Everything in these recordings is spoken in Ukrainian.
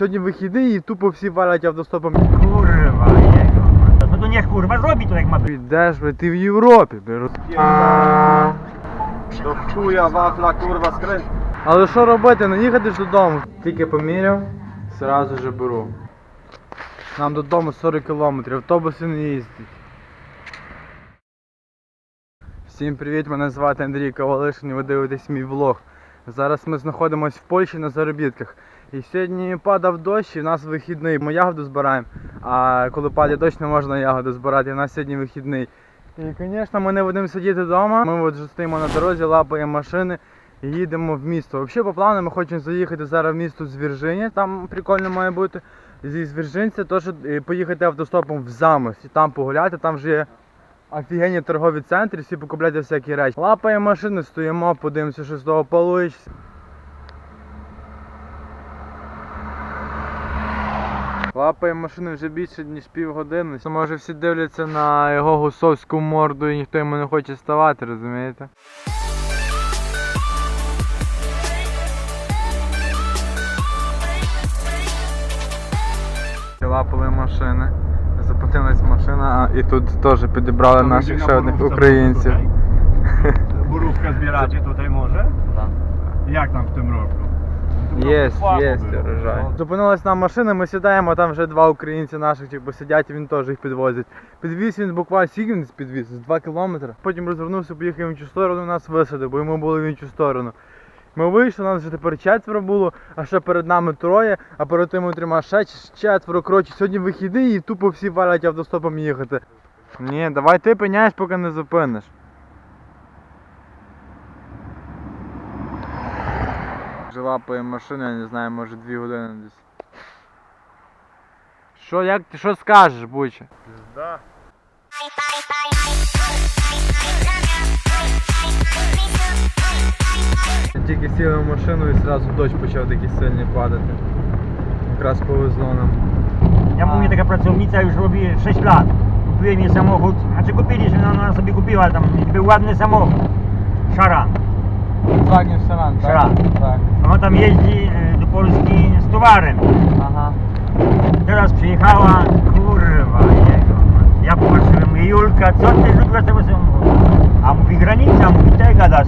Сьогодні вихідний і тупо всі валять автостопом. No to niech kurwa zrobi to jak ma być. Йдеш, ти в Європі, роз- Do chuja wafla kurwa skręt. Але що робити? Не їхати ж додому. Тільки поміряв, зразу же беру. Нам додому 40 кілометрів, автобуси не їздять. Всім привіт, мене звати Андрій Ковалишин і ви дивитесь мій влог. Зараз ми знаходимося в Польщі на заробітках. І сьогодні падав дощ, і в нас вихідний. Ми ягоду збираємо. А коли падає дощ, не можна ягоду збирати. У нас сьогодні вихідний. І, звісно, ми не будемо сидіти вдома. Ми от стоїмо на дорозі, лапаємо машини і їдемо в місто. Взагалі, по плану, ми хочемо заїхати зараз в місто Звіржиня, там прикольно має бути. Зі Звіржинця теж е, поїхати автостопом в замос і там погуляти, там вже є офігенні торгові центри, всі покупляти всякі речі. Лапаємо машини, стоїмо, подивимося, що з того получиться. Лапаємо машини вже більше ніж півгодини. Може всі дивляться на його гусовську морду і ніхто йому не хоче ставати, розумієте? Лапали машини. Запотилась машина, а і тут теж підібрали наших ще одних українців. Zbieracie tutaj może? Tak. Jak tam w tym roku? W Є, є урожай. Зупинилась нам машина, ми сідаємо, а там вже два українці наших типу, сидять, і він теж їх підвозить. Підвіз він буквально він підвіз? З 2 кілометри. Потім розвернувся, поїхав в іншу сторону, нас висадив, бо йому було в іншу сторону. Ми вийшли, нас вже тепер четверо було, а ще перед нами троє, а перед тими трьома ще четверо. Коротше, сьогодні вихідний і тупо всі валять автостопом їхати. Ні, давай ти пеняєш, поки не зупиниш. Вже лапаємо машину, я не знаю, може дві години десь. Що, як ти що скажеш, Буча? Pizda. Тільки сіли в машину і одразу дощ почав такий сильний падати. Якраз повезло нам. Ja mówię, taka pracownica już robi 6 lat. Kupiłem jej samochód. Znaczy kupiliśmy, no ona sobie kupiła, ale tam był ładny samochód. Szara. Volkswagen Шаран, так? Шаран. Так. Ona tam jeździ y, do Polski z towarem. Ага. Teraz przyjechała, kurwa jego. Ja popatrzyłem, mówię, Julka, co ty zrobiłaś tego samochodu? A mówi, granica, mówi, te gadasz,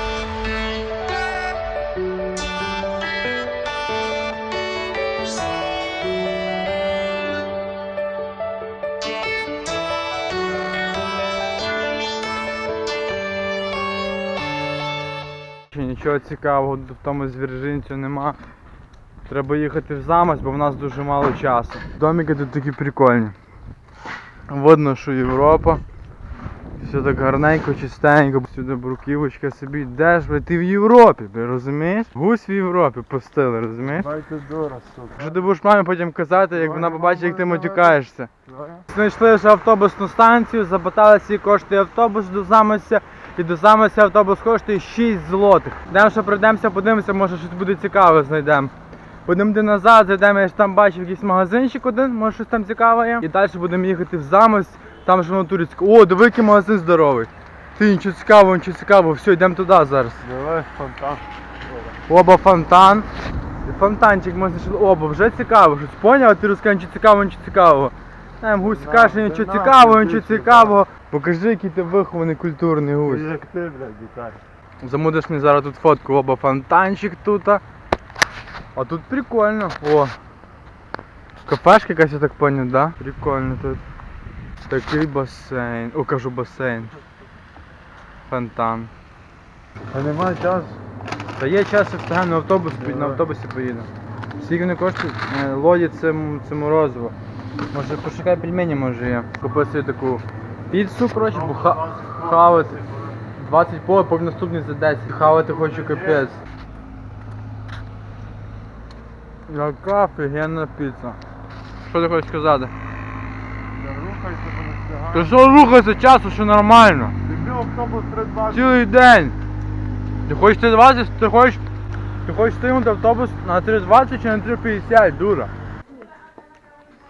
Нічого цікавого в тому звіржинцю нема. Треба їхати в замось, бо в нас дуже мало часу. Домики тут такі прикольні. Видно, що Європа. Все так гарненько, чистенько, сюди бруківочка собі йдеш, бля, ти в Європі, бля, розумієш? Гусь в Європі пустили, розумієш? Dajcie dura, suka. Що ти будеш мамі потім казати, як вона побачить, як ти матюкаєшся. Знайшли вже автобусну станцію, запитали, скільки коштує автобус до замося. І до замося автобус коштує 6 злотих. Йдемо, що пройдемося, подивимося, може щось буде цікаве знайдемо. Будемо йти назад, зайдемо, я ж там бачив якийсь магазинчик один, може щось там цікаве є. І далі будемо їхати в замось, там ж воно турецьке. О, диви, який магазин здоровий. Ти нічого цікавого, нічого цікавого, все, йдемо туди зараз. Давай, фонтан. Оба фонтан. Фонтанчик ми знайшли. Оба, вже цікаво. Щось поняв, ти розкажи нічого цікавого, нічого цікавого. Там гусь На, каже, ти нічого на, цікавого, нічого цікавого. Покажи, який ти вихований культурний гусь. Jak ty, blядь, Віталій. Замудиш мені зараз тут фотку, оба фонтанчик тут. А тут прикольно. О. Кафешка якась, я так поняв, да? Прикольно тут. Такий басейн. О, кажу басейн. Фонтан. А немає часу? Та є час, що встигаємо на автобус, на автобусі поїдемо. Скільки вони коштують? Е, Лоді це, м- це морозиво. Може пошукай пельмені, може є. Купив собі таку піцу, коротше, бо ха- хавати. 20 по, потім наступний за 10. Хавати хочу капець. Яка офігенна піца. Що ти хочеш сказати? Рухайся, бо не Ти встигаю. що рухайся часу, що нормально? Дебіл, автобус 320. Цілий день. Ти хочеш 320? Ти хочеш, ти хочеш стримати автобус на 320 чи на 350, дура?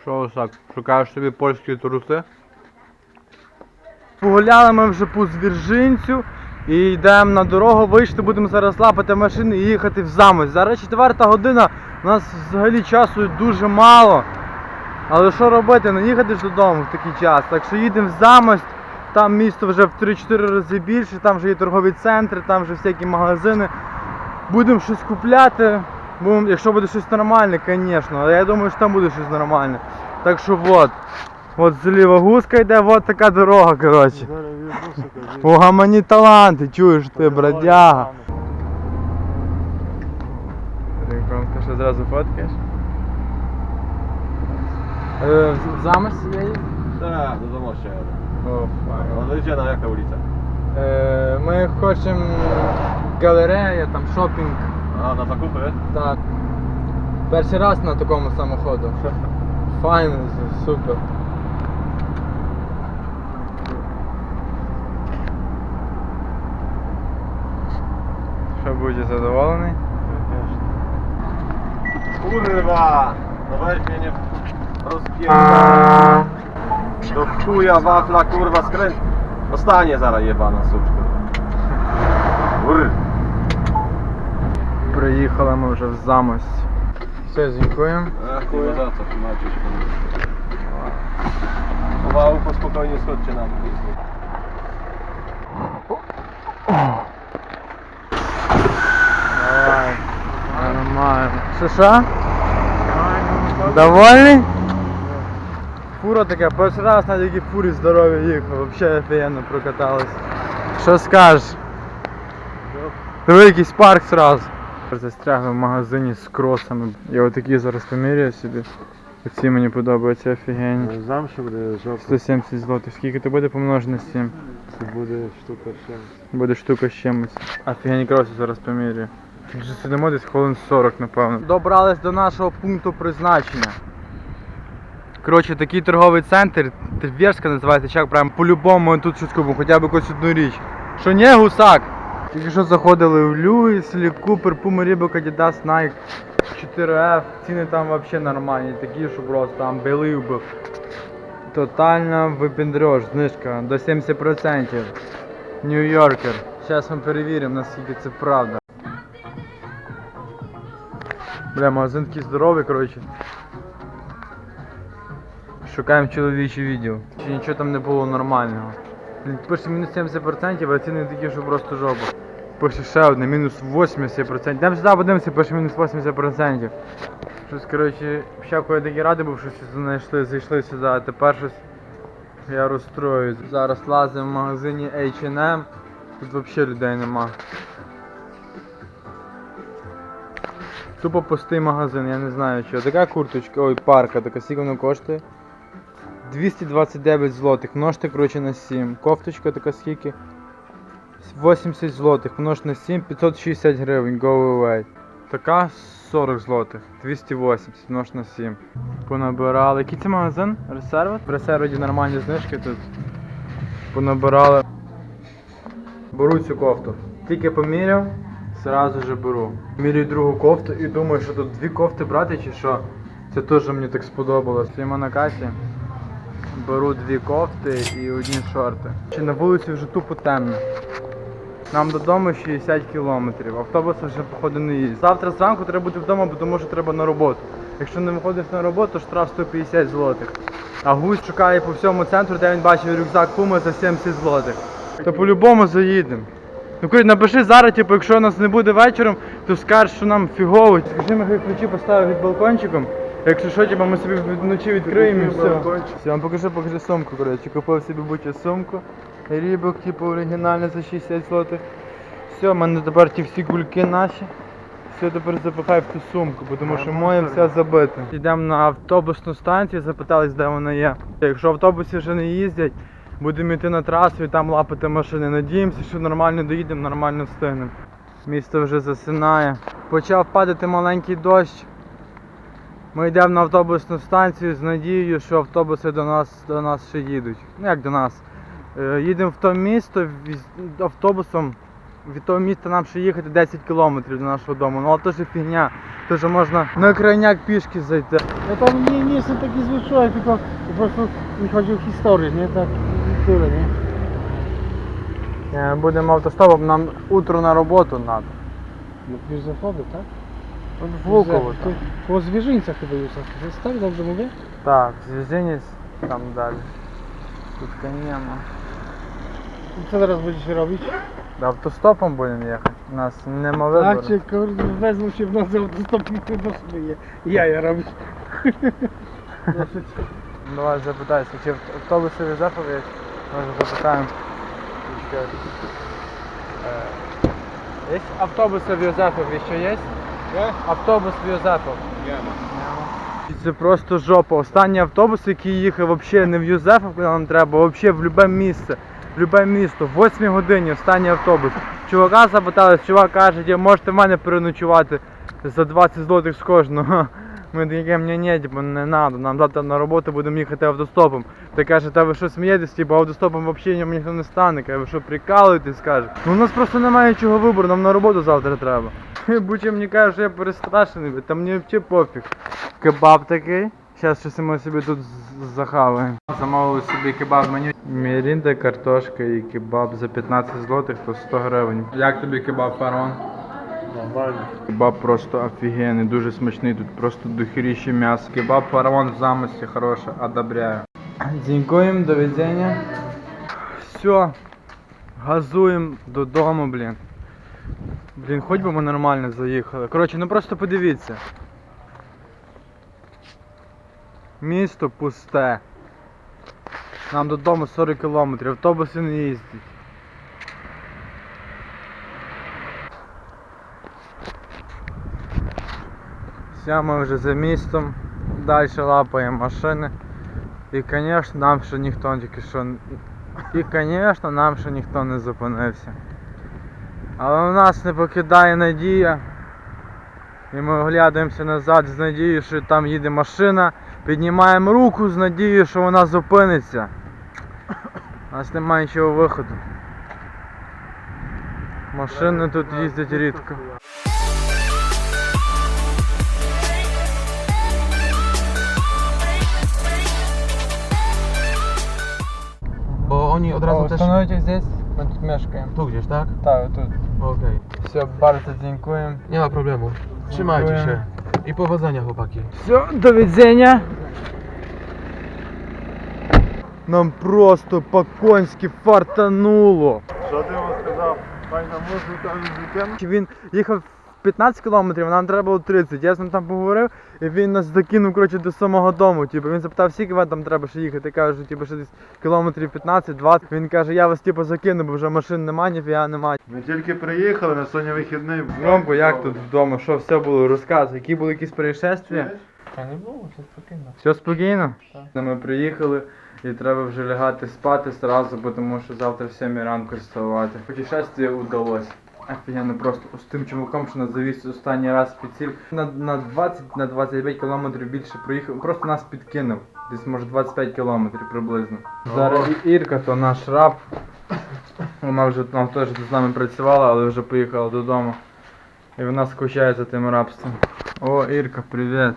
Що ось так, шукаєш собі польські труси? Погуляли ми вже по Звіржинцю і йдемо на дорогу, вийшли, будемо зараз лапати машини і їхати в замось. Зараз четверта година, у нас взагалі часу дуже мало. Але що робити, не їхати ж додому в такий час. Так що їдемо в замость, там місто вже в 3-4 рази більше, там вже є торгові центри, там вже всякі магазини. Будемо щось купляти. Будем, якщо буде щось нормальне, звісно. Але я думаю, що там буде щось нормальне. Так що от. От зліва гуска йде, от така дорога, коротше. Угамані таланти, чуєш ти, бродяга. Ти що зразу фоткаєш? Е, в замось я їду? Tak, do Zamościa. О, файно. No idzie na jaka? Е, Ми хочемо галерея, там шопінг. A, na zakupy? Так. Перший раз на такому самоходу. Файно, з- супер. Що будете задоволений? Kurwa! No weź mnie nie rozpierdolę. Do chuja wafla, kurwa, skręć. Dostanie zaraz jebana suczka. Kur... Приїхали ми вже в замость. Все, się. Powału, spokojnie schodźcie na dół. Давай. Нормально. Що? Довольний? Фура така, перший раз на такій фурі здорові їхав, взагалі офігенно прокатались. Що скажеш? Диви якийсь парк сразу. Застрягли в магазині з кросами. Я отакі зараз поміряю собі. Оці мені подобаються офігенні. Замші буде жопа. 170 злотих. Скільки то буде помножено на 7? Це буде штука ще. Буде штука з чимось. Офігенні кроси зараз поміряю. Вже сидимо десь хвилин 40, напевно. Добрались до нашого пункту призначення. Коротше, такий торговий центр, Тверська називається, чак прям по-любому тут щось купимо, хоча б якусь одну річ. Що ні, гусак? Тільки що заходили в Льюіс, Лі Купер, Puma, Reebok, Adidas, Nike, 4F, ціни там взагалі нормальні, такі, що просто був. Тотально випендреж, знижка до 70%. Нью-Йоркер. Зараз ми перевіримо, наскільки це правда. Бля, магазин такий здоровий, коротше. Шукаємо чоловічий відділ. Чи нічого там не було нормального. Пише мінус 70%, а ціни такі, що просто жопа. Пише ще одне, мінус 80%. Йдемо сюди, подивимося, пише мінус 80%. Щось, коротше, всяко я такий радий був, що щось знайшли, зайшли сюди, а тепер щось я розстроююсь. Зараз лазимо в магазині H&M. Тут взагалі людей нема. Тупо пустий магазин, я не знаю що. Така курточка, ой, парка, така скільки вона коштує. 229 злотих, множте, коротше, на 7. Кофточка така скільки? 80 злотих, множ на 7, 560 гривень, go away. Така 40 злотих, 280, множ на 7. Понабирали. Який це магазин? Ресерва? В Ресерві нормальні знижки тут. Понабирали. Беру цю кофту. Тільки поміряв, зразу же беру. Міряю другу кофту і думаю, що тут дві кофти брати чи що. Це теж мені так сподобалось. Стоїмо на касі. Беру дві кофти і одні шорти. Чи на вулиці вже тупо темно. Нам додому 60 кілометрів. Автобус вже походу не їздить. Завтра зранку треба бути вдома, бо тому що треба на роботу. Якщо не виходиш на роботу, штраф 150 злотих. А гусь шукає по всьому центру, де він бачив рюкзак Пума за 70 злотих. То по-любому заїдемо. Ну кажуть, напиши зараз, типу, якщо нас не буде вечором, то скажеш, що нам фігово. Скажи, ми ключі поставив від балкончиком. Якщо що, типу, ми собі вночі відкриємо і все. Все, вам покажи, покажи сумку, коротше. Купив собі бучу сумку. Рібок, типу, оригінальний за 60 злотих. Все, в мене тепер ті всі кульки наші. Все тепер запихай в ту сумку, тому що моє все забите. Йдемо на автобусну станцію, запитались, де вона є. Якщо автобуси вже не їздять, будемо йти на трасу і там лапати машини. Надіємося, що нормально доїдемо, нормально встигнемо. Місто вже засинає. Почав падати маленький дощ. Ми йдемо на автобусну станцію з надією, що автобуси до нас, до нас ще їдуть. Ну як до нас? Е, Їдемо в то місто автобусом. Від того міста нам ще їхати 10 кілометрів до нашого дому. Ну але то ж фігня. То ж можна на крайняк пішки зайти. Ja tam nie, nie jestem taki zły człowiek, tylko po prostu mi chodzi o historię, nie? Tak i tyle. Е, Будемо автостопом, нам утро на роботу треба. No Józefowy, tak? В Луково. Józef- to Koło zwierzyńca chyba Józef. Jest tak. Так, зв'язинець там далі. Тут нема. I co teraz będziecie robić? Автостопом будемо їхати. У нас нема вибору. Tak cię kurde, wezmą się w nocy autostopem i ty do szyi. Jaja robić. Давай запитайся, чи в- автобуси в Юзефові є? Може запитаємо. Є автобуси в Юзефові ще є? Є. Автобус в Юзефов. І Це просто жопа. Останній автобус, який їхав взагалі не в Юзефов, куди нам треба, а взагалі в любе місце. Любе місто. В 8 годині останній автобус. Чувака запитали, чувак каже, «Я можете в мене переночувати за 20 злотих з кожного. Ми такі, ні, ні, типу, не надо, нам завтра на роботу будемо їхати автостопом. Та каже, та ви що смієтесь, типу, автостопом взагалі ніхто не стане. Каже, ви що прикалуєтесь, каже. Ну у нас просто немає нічого вибору, нам на роботу завтра треба. Будь мені каже, що я перестрашений, та мені взагалі пофіг. Кебаб такий. Зараз щось ми собі тут захаваємо. Замовили собі кебаб меню. Мірінда, картошка і кебаб за 15 злотих, то 100 гривень. Як тобі кебаб фарон? Normalnie. Кебаб просто офігенний, дуже смачний, тут просто дохеріще м'ясо. Кебаб фараон в замислі хороше, одобряю. Дякуємо, до видення. Все, газуємо додому, блін. Блін, хоч би ми нормально заїхали. Коротше, ну просто подивіться. Місто пусте. Нам додому 40 кілометрів, автобуси не їздять. Все, ми вже за містом, далі лапаємо машини. І, звісно, нам ще ніхто тільки що. І, звісно, нам ще ніхто не зупинився. Але у нас не покидає надія. І ми оглядаємося назад з надією, що там їде машина. Піднімаємо руку з надією, що вона зупиниться. У нас немає нічого виходу. Машини тут їздять рідко. Oni od razu też... Становитесь здесь, ми тут мешкаємо. Tu gdzieś, tak? Так, тут. Okej. Все, bardzo dziękuję. Nie ma problemu. Trzymajcie się. I powodzenia chłopaki. Все, до widzenia. Нам просто по-конськи фартануло. Що ти йому сказав? Файна музика, музикем? Він їхав 15 кілометрів, нам треба було 30. Я з ним там поговорив, і він нас закинув коротше, до самого дому. Типу, він запитав, скільки вам там треба ще їхати. Я кажу, типу, що десь кілометрів 15-20. Він каже, я вас типу закину, бо вже машин немає, ніфіга немає. Ми тільки приїхали, на сьогодні вихідний. Ромко, як тут вдома? Що все було? Розказуй, які були якісь происшествия? Чуєш? не було, все спокійно. Все спокійно? Так. Ми приїхали і треба вже лягати спати зразу, бо тому що завтра в 7 ранку вставати. Путешествие удалось. Офігенно просто з тим чуваком, що нас завіз останній раз під ціль. На, на 20 на 25 кілометрів більше проїхав. Просто нас підкинув. Десь може 25 кілометрів приблизно. Зараз і Ірка, то наш раб. Вона вже там теж з нами працювала, але вже поїхала додому. І вона скучає за тим рабством. О, Ірка, привіт.